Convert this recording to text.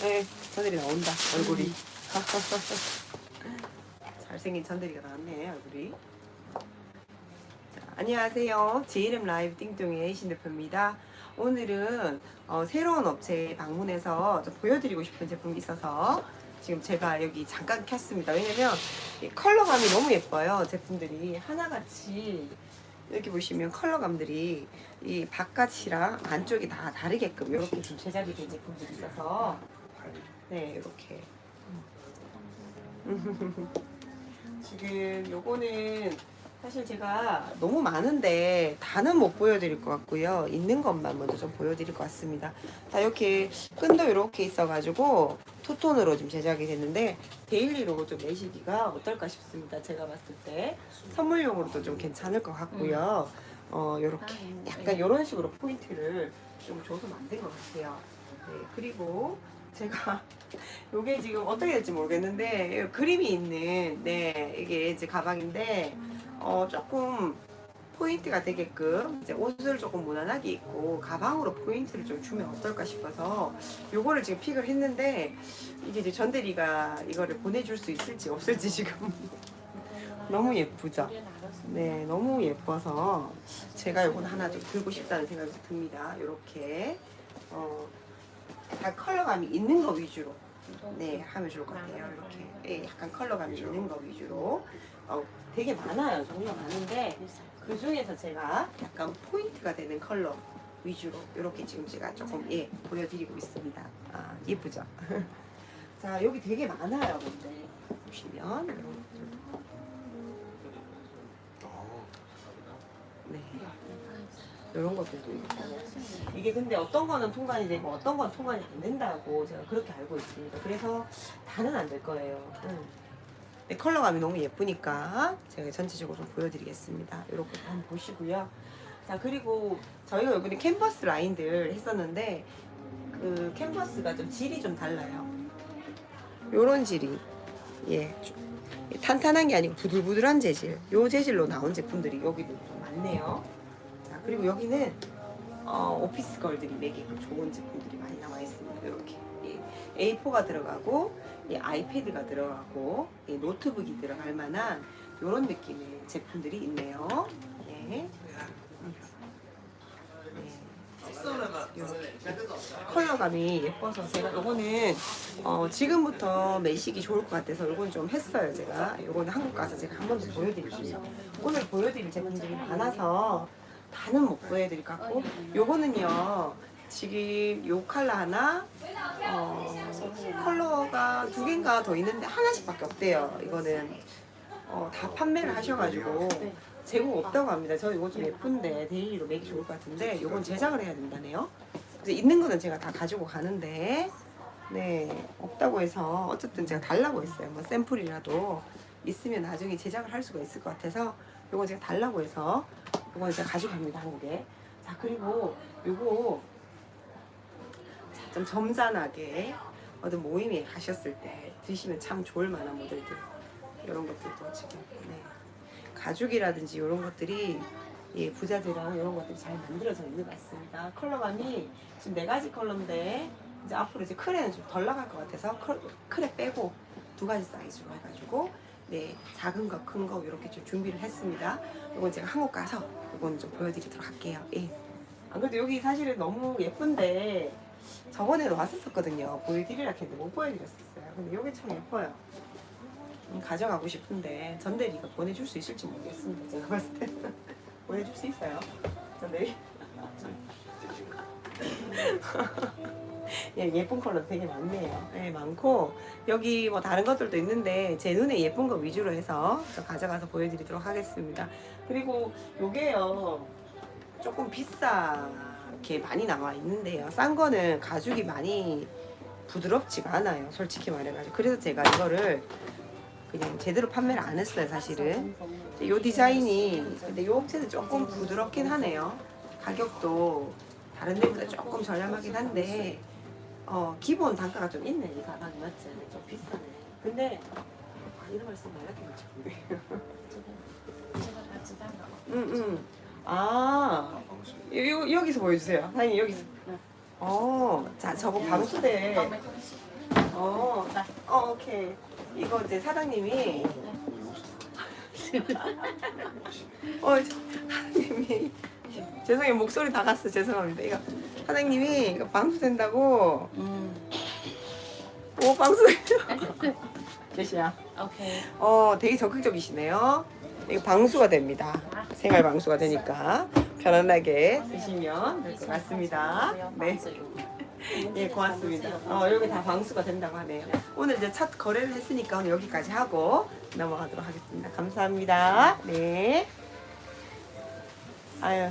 네, 천들이 나온다 얼굴이. 잘생긴 천들이가 나왔네 얼굴이. 자, 안녕하세요. 제 이름 라이브 띵동의 신 대표입니다. 오늘은 어, 새로운 업체에 방문해서 좀 보여드리고 싶은 제품이 있어서 지금 제가 여기 잠깐 켰습니다. 왜냐면 이 컬러감이 너무 예뻐요. 제품들이 하나같이 이렇게 보시면 컬러감들이 이 바깥이랑 안쪽이 다 다르게끔 이렇게 좀 제작이 된 제품들이 있어서 네 이렇게. 지금 요거는 사실 제가 너무 많은데 다는 못 보여드릴 것 같고요. 있는 것만 먼저 좀 보여드릴 것 같습니다. 자 이렇게 끈도 이렇게 있어가지고 투톤으로 좀 제작이 됐는데 데일리로 좀 내시기가 어떨까 싶습니다. 제가 봤을 때. 선물용으로도 좀 괜찮을 것 같고요. 어 요렇게 약간 이런 식으로 포인트를 좀 줘서 만든 것 같아요. 네 그리고 제가 요게 지금 어떻게 될지 모르겠는데 그림이 있는 네 이게 이제 가방인데 어 조금 포인트가 되게끔 이제 옷을 조금 무난하게 입고 가방으로 포인트를 좀 주면 어떨까 싶어서 요거를 지금 픽을 했는데 이게 이제 전대리가 이거를 보내줄 수 있을지 없을지 지금 너무 예쁘죠? 네, 너무 예뻐서 제가 요건 하나 좀 들고 싶다는 생각이 듭니다. 요렇게 어, 다 컬러감이 있는 거 위주로 네 하면 좋을 것 같아요. 이렇게 예, 약간 컬러감이 있는 거 위주로 어, 되게 많아요. 종류가 많은데 그 중에서 제가 약간 포인트가 되는 컬러 위주로 이렇게 지금 제가 조금 예 보여드리고 있습니다. 아 예쁘죠? 자 여기 되게 많아요. 근데 보시면 이런 것들도 네 이런 것들도 있고 이게 근데 어떤 거는 통관이 되고 어떤 건 통관이 안 된다고 제가 그렇게 알고 있습니다. 그래서 다는 안 될 거예요. 음. 네, 컬러감이 너무 예쁘니까 제가 전체적으로 좀 보여드리겠습니다. 이렇게 한번 보시고요. 자 그리고 저희가 이번에 캔버스 라인들 했었는데 그 캔버스가 좀 질이 좀 달라요. 요런 질이 예좀 탄탄한 게 아니고 부들부들한 재질 요 재질로 나온 제품들이 여기도 좀 많네요. 자 그리고 여기는 어, 오피스 걸들이 매기고 좋은 제품들이 많이 나와 있습니다. 이렇게 예, A4가 들어가고 예, 아이패드가 들어가고 예, 노트북이 들어갈 만한 이런 느낌의 제품들이 있네요. 예. 음. 네. 컬러감이 예뻐서 제가 요거는 어, 지금부터 매식이 좋을 것 같아서 요건 좀 했어요 제가 요거는 한국 가서 제가 한 번 더 보여드릴게요 오늘 보여드릴 제품들이 많아서 다는 못 보여드릴 것 같고 요거는요 지금 요 컬러 하나 어, 컬러가 두 개인가 더 있는데 하나씩밖에 없대요 이거는 어, 다 판매를 하셔가지고 재고 없다고 합니다. 저 이거 좀 예쁜데 데일리로 매기 좋을 것 같은데 이건 제작을 해야 된다네요. 이제 있는 거는 제가 다 가지고 가는데 네 없다고 해서 어쨌든 제가 달라고 했어요. 뭐 샘플이라도 있으면 나중에 제작을 할 수가 있을 것 같아서 이건 제가 달라고 해서 이건 제가 가지고 갑니다 한국에. 자 그리고 자, 좀 점잖하게 어떤 모임에 가셨을 때 드시면 참 좋을 만한 모델들 이런 것들도 지금 네. 가죽이라든지 이런 것들이 예, 부자재랑 이런 것들이 잘 만들어져 있는 것 같습니다. 컬러감이 지금 네 가지 컬러인데 이제 앞으로 이제 크레는 좀 덜 나갈 것 같아서 컬, 크레 빼고 두 가지 사이즈로 해가지고 네 작은 거 큰 거 이렇게 좀 준비를 했습니다. 이건 제가 한국 가서 이건 좀 보여드리도록 할게요. 예. 안 그래도 여기 사실은 너무 예쁜데 저번에도 왔었었거든요. 보여드리라 했는데 못 보여드렸었어요. 근데 여기 참 예뻐요. 음, 가져가고 싶은데 전대리가 보내줄 수 있을지 모르겠습니다. 제가 봤을 때 보내줄 수 있어요. 전대리. 예, 예쁜 컬러 되게 많네요. 네, 많고 여기 뭐 다른 것들도 있는데 제 눈에 예쁜 거 위주로 해서 저 가져가서 보여드리도록 하겠습니다. 그리고 요게요 조금 비싸게 많이 나와 있는데요. 싼 거는 가죽이 많이 부드럽지가 않아요. 솔직히 말해가지고 그래서 제가 이거를 그냥 제대로 판매를 안 했어요 사실은 이 디자인이 근데 이 업체는 조금 부드럽긴 하네요 가격도 다른 데보다 조금 저렴하긴 한데 어 기본 단가가 좀 있네 이 가방이 맞지? 좀 비싸네. 근데 아, 이런 말씀 말할게 응응 아 요, 요, 여기서 보여주세요. 사장님 여기서. 어 자 저거 방수대. 어, 어, 오케이. 이거 이제 사장님이. 어, 저- 사장님이. 죄송해요 목소리 다 갔어. 죄송합니다. 이거 사장님이 이거 방수 된다고. 음. 오 방수 된다. 제시야. 오케이. 어, 되게 적극적이시네요. 이거 방수가 됩니다. 생활 방수가 되니까 편안하게 쓰시면 될 것 같습니다. 네. 예, 고맙습니다. 어, 여기 다 방수가 된다고 하네요. 오늘 이제 첫 거래를 했으니까 오늘 여기까지 하고 넘어가도록 하겠습니다. 감사합니다. 네. 아유,